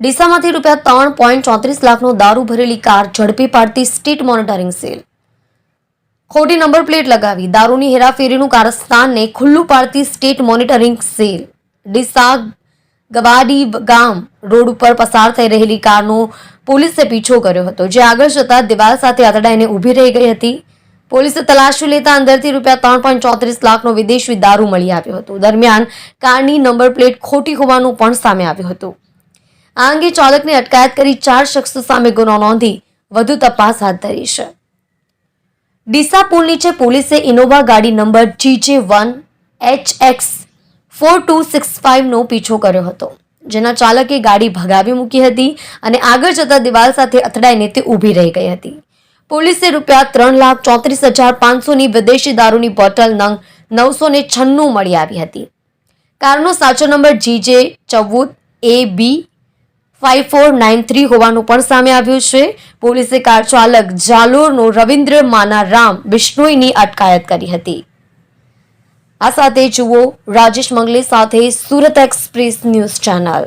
ડીસામાંથી રૂપિયા ત્રણ પોઈન્ટ ચોત્રીસ લાખનો દારૂ ભરેલી કાર ઝડપી પાડતી સ્ટેટ મોનિટરિંગ સેલ. ખોટી નંબર પ્લેટ લગાવી દારૂની હેરાફેરીનું કારસ્તાનને ખુલ્લું પાડતી state monitoring cell. Deesa Gavadi ગામ રોડ ઉપર પસાર થઈ રહેલી કારનો પોલીસે પીછો કર્યો હતો. જે આગળ જતા દિવાલ સાથે અથડાઈને ઊભી રહી ગઈ હતી. પોલીસે તલાશી લેતા અંદરથી રૂપિયા ત્રણ પોઈન્ટ ચોત્રીસ લાખનો વિદેશી દારૂ મળી આવ્યો હતો. દરમિયાન કારની નંબર પ્લેટ ખોટી હોવાનું પણ સામે આવ્યું હતું. આ અંગે ચાલકની અટકાયત કરી ચાર શખ્સો સામે ગુનો નોંધી વધુ તપાસ હાથ ધરી છે. ડીસા પુલ નીચે પોલીસે ઇનોવા ગાડી number GJ one H X four two six ફાઇવનો પીછો કર્યો હતો, જેના ચાલકે ગાડી ભગાવી મૂકી હતી અને આગળ જતા દિવાલ સાથે અથડાઈને તે ઊભી રહી ગઈ હતી. પોલીસે રૂપિયા ત્રણ લાખ ચોત્રીસ હજાર પાંચસોની વિદેશી દારૂની બોટલ નંગ નવસો ને છન્નું મળી આવી હતી. કારનો સાચો નંબર જીજે ચૌદ A B five four nine three હોવાનું પણ સામે આવ્યું છે. પોલીસે કાર ચાલક જાલોરનો રવિન્દ્ર માના રામ બિશ્નોઈની અટકાયત કરી હતી. આ સાથે જુઓ રાજેશ મંગલે સાથે સુરત એક્સપ્રેસ ન્યૂઝ ચેનલ.